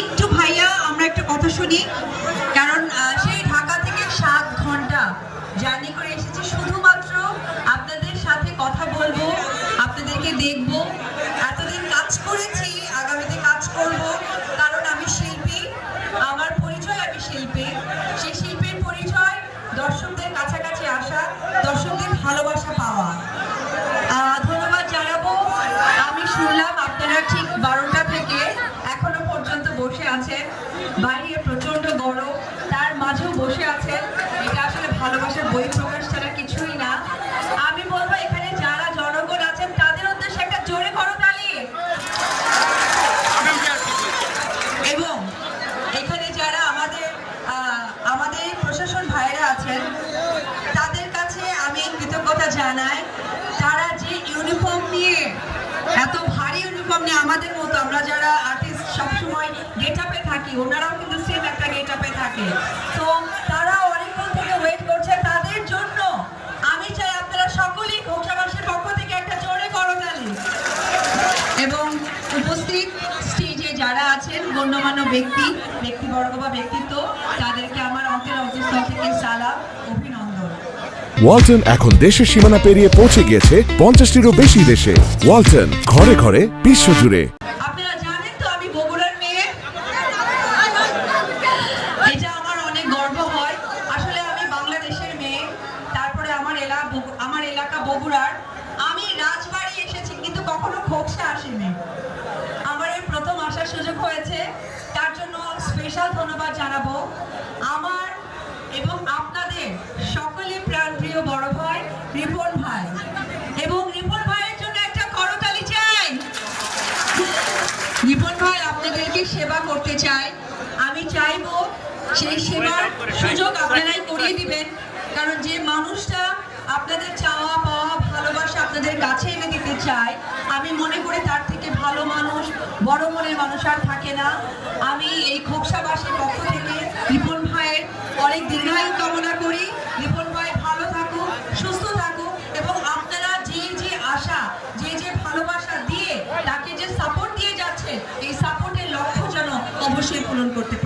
একটু ভাইয়া, আমরা একটা কথা শুনি। কারণ সেই ঢাকা থেকে সাত ঘণ্টা জার্নি করে এসেছি। শুধুমাত্র আপনাদের সাথে কথা বলব, আপনাদেরকে দেখব। এতদিন কাজ করেছি, আগামীতে কাজ করব। কারণ আমি শিল্পী, আমার পরিচয় আমি শিল্পী। সেই শিল্পীর আছেন বাইরে প্রচণ্ড গরম, তার মাঝেও বসে আছেন এটা আসলে ভালোবাসার বই প্রকাশ ছাড়া কিছুই না। আমি বলব, এখানে যারা জনগণ আছেন, তাদের উদ্দেশ্যে একটা জোরে করো তালি। এবং এখানে যারা আমাদের আমাদের প্রশাসন ভাইরা আছেন, তাদের কাছে আমি কৃতজ্ঞতা জানাই। থাকি ওনারাও কিন্তু সেম একটা গেট আপে থাকে। তো তারা অনেকক্ষণ থেকে ওয়েট করছে তাদের জন্য। আমি চাই আপনারা সকলেই ঘোষাবাসীর পক্ষ থেকে একটা জোরে করতালি এবং উপস্থিত স্টেজে যারা আছেন, গণ্যমান্য ব্যক্তি, ব্যক্তিবর্গ বা ব্যক্তিত্ব, তাদেরকে আমার অন্তর অন্তঃস্থল থেকে সালাম ওয়ালটন এখন দেশের সীমানা পেরিয়ে পৌঁছে গিয়েছে পঞ্চাশটিরও বেশি দেশে। ওয়ালটন, ঘরে ঘরে, বিশ্বজুড়ে আপনারা জানেন তো আমি বগুড়ার মেয়ে এটা আমার অনেক গর্ব হয় আসলে আমি বাংলাদেশের মেয়ে তারপরে আমার এলাকা আমার এলাকা বগুড়ার আমি রাজবাড়ি এসেছি, কিন্তু কখনো খোকসা আসিনি। আমার এই প্রথম আসার সুযোগ হয়েছে, তার জন্য স্পেশাল ধন্যবাদ জানাব। আমার এবং আপনাদের সকলে প্রাণপ্রিয় বড় ভাই, রিপন ভাই। এবং রিপন ভাইয়ের জন্য একটা করতালি চাই। রিপন ভাই, আপনাদেরকে সেবা করতে চাই। আমি চাইব সেই সেবার সুযোগ আপনারাই করিয়ে দিবেন, কারণ যে মানুষটা আপনাদের চাওয়া পাওয়া ভালোবাসা আপনাদের কাছে এনে দিতে চায় আমি মনে করি তার থেকে ভালো মানুষ, বড় মনের মানুষ আর থাকে না। আমি এই খোকসাবাসীর পক্ষ থেকে রিপন ভাইয়ের অনেক দীর্ঘায়ু কামনা করি। রিপন ভাই ভালো থাকুক, সুস্থ থাকুক এবং আপনারা যে যে আশা, যে যে ভালোবাসা দিয়ে তাকে যে সাপোর্ট দিয়ে যাচ্ছে এই সাপোর্টের লক্ষ্য যেন অবশ্যই পূরণ করতে